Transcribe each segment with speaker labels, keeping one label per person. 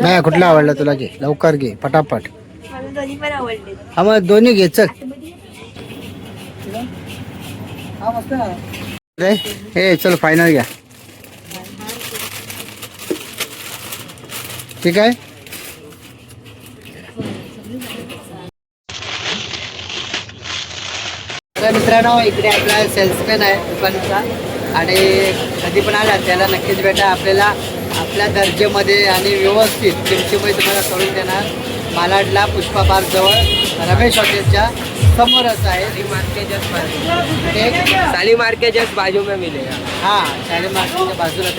Speaker 1: नाही कुठला आवडला तुला घे? लवकर घे पटापट. हा मग दोन्ही घे चल. हे चल फायनल घ्या. ठीक आहे? मित्रांनो इकडे आपला सेल्समॅन आहे दुकानाचा. आणि कधी पण आला त्याला नक्कीच भेटा आपल्याला आपल्या दर्जेमध्ये आणि व्यवस्थित किमतीमध्ये तुम्हाला करून देणार. मालाडला पुष्पा पार्क जवळ रमेश हॉटेलच्या समोरच आहे.
Speaker 2: जस्ट बाजू साली जस्ट बाजू में मिलेगा
Speaker 1: हा शाळे मार्केटच्या बाजूला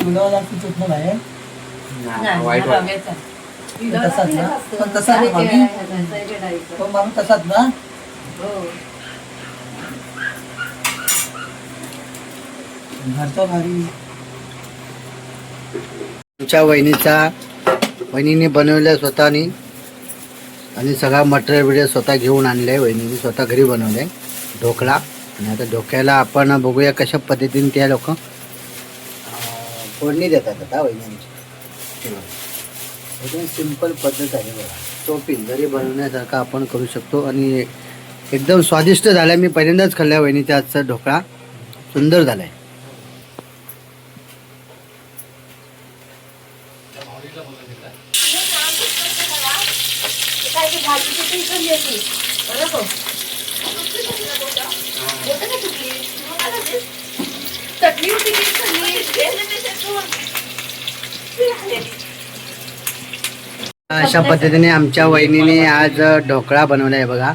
Speaker 1: ते तिथं
Speaker 2: वाईट
Speaker 3: तसाच ना. पण तसा नाही तसाच ना? घरचा भारी.
Speaker 1: तुमच्या वहिनीचा वहिनीने बनवल्या स्वतःनी. आणि सगळा मटेरियल बिटेरियल स्वतः घेऊन आणले वहिनीने स्वतः घरी बनवले ढोकळा आणि आता ढोक्याला आपण बघूया कशा पद्धतीने त्या लोक फोडणी देतात आता वैज्ञानिक एकदम सिंपल पद्धत आहे बघा. तो पिंजरी बनवण्यासारखा आपण करू शकतो आणि एकदम स्वादिष्ट झाला मी पहिल्यांदाच खाल्ल्या वहिनीच्या आजचा ढोकळा. सुंदर झालाय. अशा पद्धतीने आमच्या वहिनीने आज ढोकळा बनवला आहे बघा.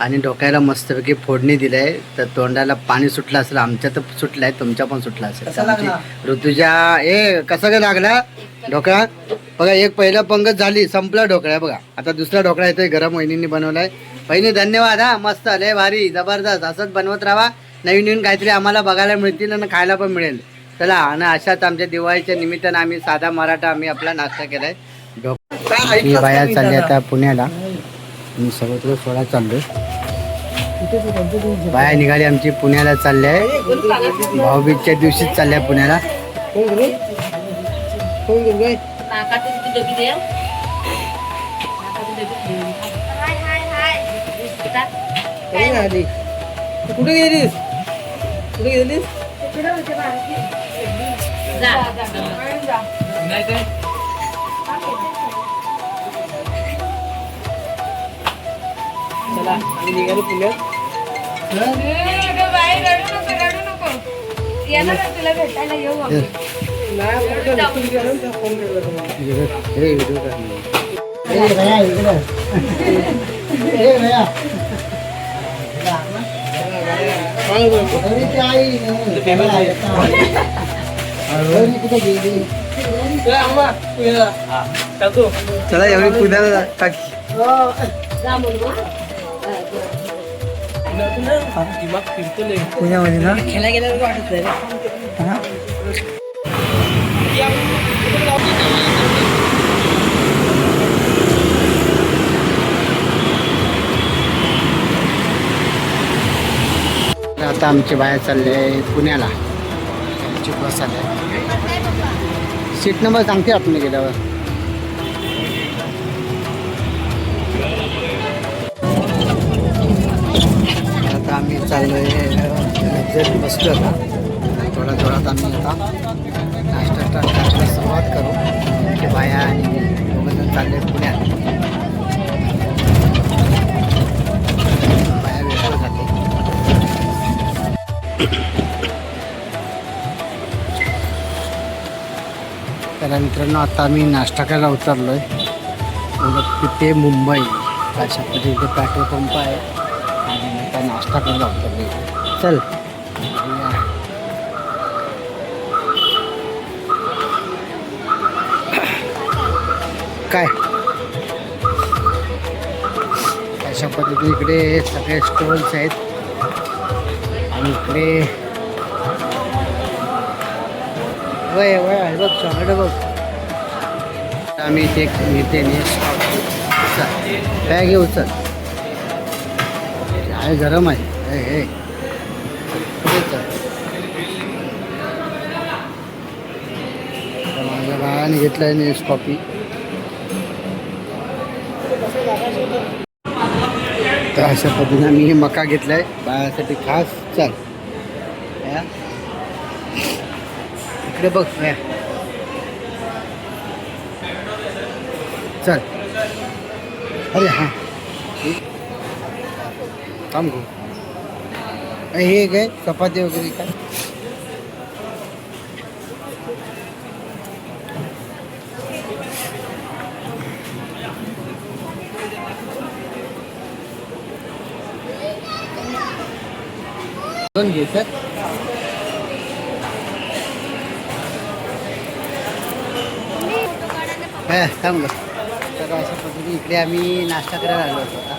Speaker 1: आणि डोक्याला मस्तपैकी फोडणी दिली आहे तर तोंडाला पाणी सुटलं असेल आमच्या तर सुटलं आहे तुमच्या पण सुटला असेल? ऋतुजा ए कसा काय लागला? ढोकळा? बघा एक पहिला पंगत झाली संपला ढोकळा बघा. आता दुसरा ढोकळा येतोय गरम वहिनींनी बनवलाय. वहिनी धन्यवाद हा मस्त लय भारी जबरदस्त. असंच बनवत राहा. नवीन नवीन काहीतरी आम्हाला बघायला मिळतील आणि खायला पण मिळेल. चला आणि अशाच आमच्या दिवाळीच्या निमित्तानं आम्ही साधा मराठा आम्ही आपला नाश्ता केलाय. मी बाया चालली आता पुण्याला. मी सर्वत्र सोडा चाललोय. बाया निघाली आमची पुण्याला चालली आहे भाऊबीजच्या दिवशीच चालल्या पुण्याला.
Speaker 4: हाय हाय हाय
Speaker 3: आली कुठे गेलीस? कुठे गेलीस
Speaker 4: तिकडे होते बारकी.
Speaker 3: चला आम्ही निघालो पुण्यात
Speaker 4: येणार ना तुला भेटायला येऊ आम्ही.
Speaker 3: नाही कुठे रस्त्यात गेलो ना, तेव्हा फोन केला तुम्हाला
Speaker 1: हे व्हिडिओ काढ. ए, भैया, इकडं. ए, भैया. घरीची आई, घरी कुठे गेली?
Speaker 3: चला एवढी पुण्याला टाकी. पुण्यामध्ये ना?
Speaker 2: खेळा गेला वाटत
Speaker 1: आता आमचे बाहेर चालले पुण्याला. आमची बस आले सीट नंबर सांगते आपण गेल्यावर. आता आम्ही चाललो आहे बसलो आता थोडा थोड्यात आम्ही आता नाश्ता स्टार्ट सुरुवात करू. की बाया आणि दोघंजण चालले पुण्यात. बाया वेळ जाते तर मित्रांनो आता आम्ही नाश्ता करायला उतरलो आहे तिथे मुंबई. अशा पद्धतीचे पेट्रोल पंप आहे. आणि आता नाश्ता करायला उतरलो चल. काय? अशा पद्धतीने इकडे सगळे स्टॉल्स आहेत. आणि इकडे वय वय आहे बघ चॉकलेट बघ. आम्ही ते घेते काय घेऊ चल. काय गरम आहे? हे हे. चल. माझ्या बाळाने घेतलाय नेस कॉपी तर अशा पद्धतीने मी मका घेतलाय. बाळासाठी खास चल या. इकडे बघ या. चल अरे हां थांब गो हे काय चपाती वगैरे काय घेतात हा थांब तर अशा पद्धतीने इकडे आम्ही नाश्ता करायला आलो होतो आता.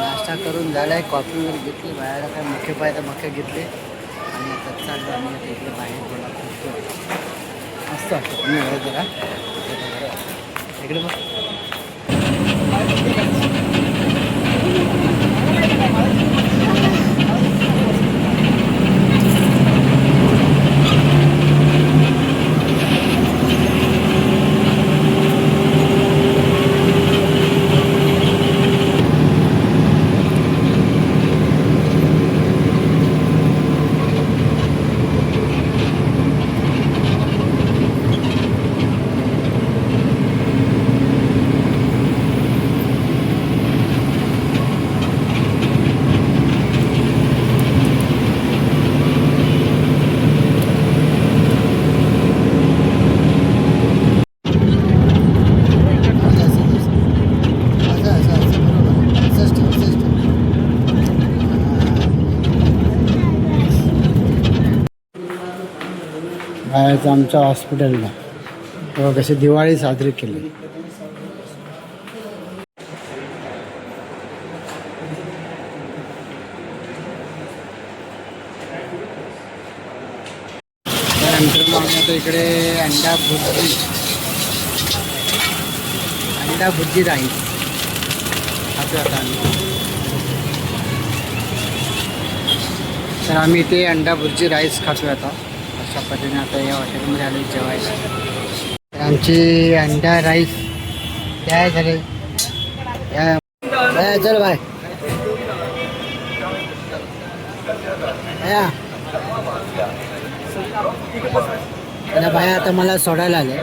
Speaker 1: नाश्ता करून झाला आहे कॉफी वगैरे घेतली बाहेर काय मखे पाहिजे मखे घेतले. आणि आता चाललो आम्ही आता इकडे बाहेर गेला फिरतो मस्त वाटतं तुम्ही बघा जरा. इकडे बघ. बाहेरचं आमच्या हॉस्पिटलला. तेव्हा कशी दिवाळी साजरी केली. तर इकडे अंडा भुर्जी. अंडा भुर्जी राईस असं आता तर आम्ही इथे अंडा भुर्जी राईस खातोय आता. पद्धतीने आता या हॉटेलमध्ये आलो जेवायला. आमची अंडा राईस काय झाले. या. चल बाय. या. बाया आता मला सोडायला आले.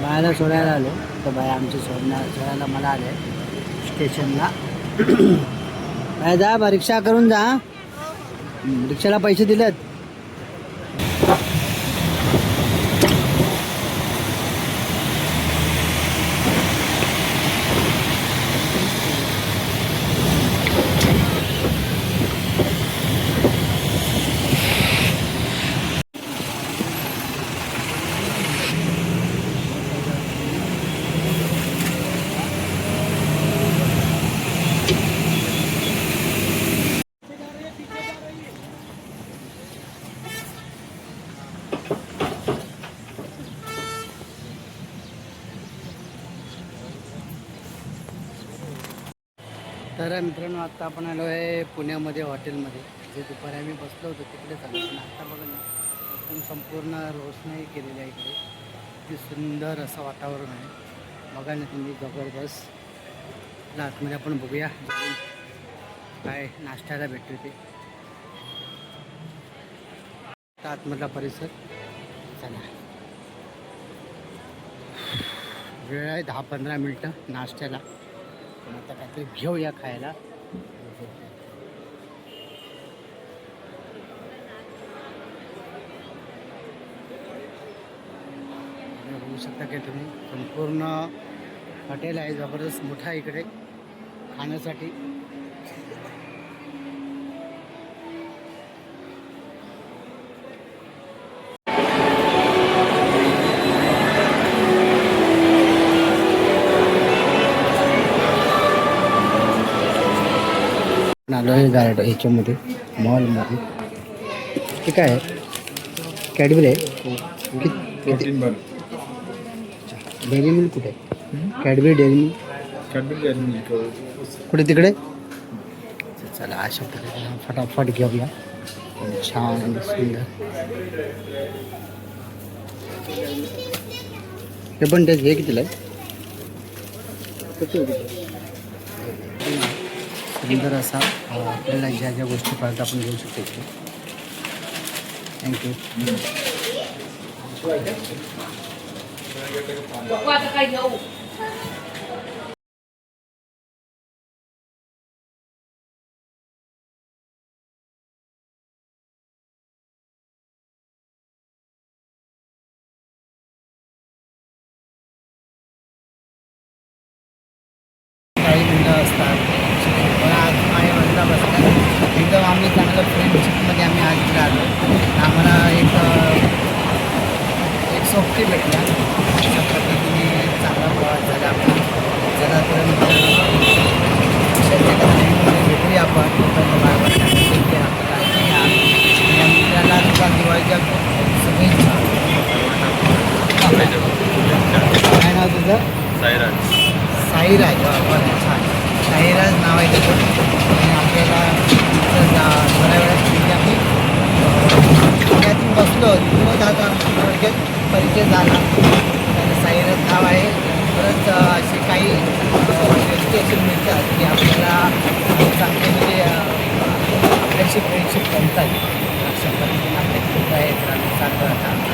Speaker 1: बायाला सोडायला आलो. तर बाया आमची सोडण्या सोडायला मला आले. स्टेशनला. बाया जा बा रिक्षा करून जा रिक्षाला पैसे दिलेत. तर मित्रांनो आता आपण आलो आहे पुण्यामध्ये हॉटेलमध्ये. जे दुपारी आम्ही बसलो होतो तिकडे चालू पण आता बघा ना एकदम संपूर्ण रोषणाई केलेली आहे इकडे. किती सुंदर असं वातावरण आहे. बघा ना तुम्ही जबरदस्त. आतमध्ये आपण बघूया. काय नाश्त्याला भेटतो ते. आता आतमधला परिसर. चला. वेळ आहे दहा पंधरा मिनटं नाश्त्याला. पण आता काहीतरी घेऊया खायला. होऊ बघू शकता की तुम्ही संपूर्ण हॉटेल आहे जबरदस्त मोठा इकडे. खाण्यासाठी. आलो आहे गार्ड ह्याच्यामध्ये मॉलमध्ये ते काय आहे? कॅडबरी आहे? डेअरी मिल्क कुठे? आहे Cadbury dairy milk
Speaker 5: Cadbury milk
Speaker 1: कुठे तिकडे? चला अशा पद्धतीने फटाफट घेऊया. छान आणि सुंदर. हे पण तेच हे कितीला आहे? सुंदर असा आपल्याला ज्या ज्या गोष्टी पाहिजे आपण घेऊ शकतो. इथे थँक्यू घेऊ मुलं असतात पण आज माझ्या बाजूला बसतात एकदम आम्ही चांगलं फ्रेंडशिपमध्ये आम्ही आज इकडे आलो आम्हाला एक अं, एक परिचय झाला. तर गाव आहे. परत असे काही व्यक्ती असे मिळतात की आपल्याला चांगले म्हणजे आपल्याशी फ्रेंडशिप करतात. अशा पद्धतीने आपल्या खूप आहेत चांगलं राहतात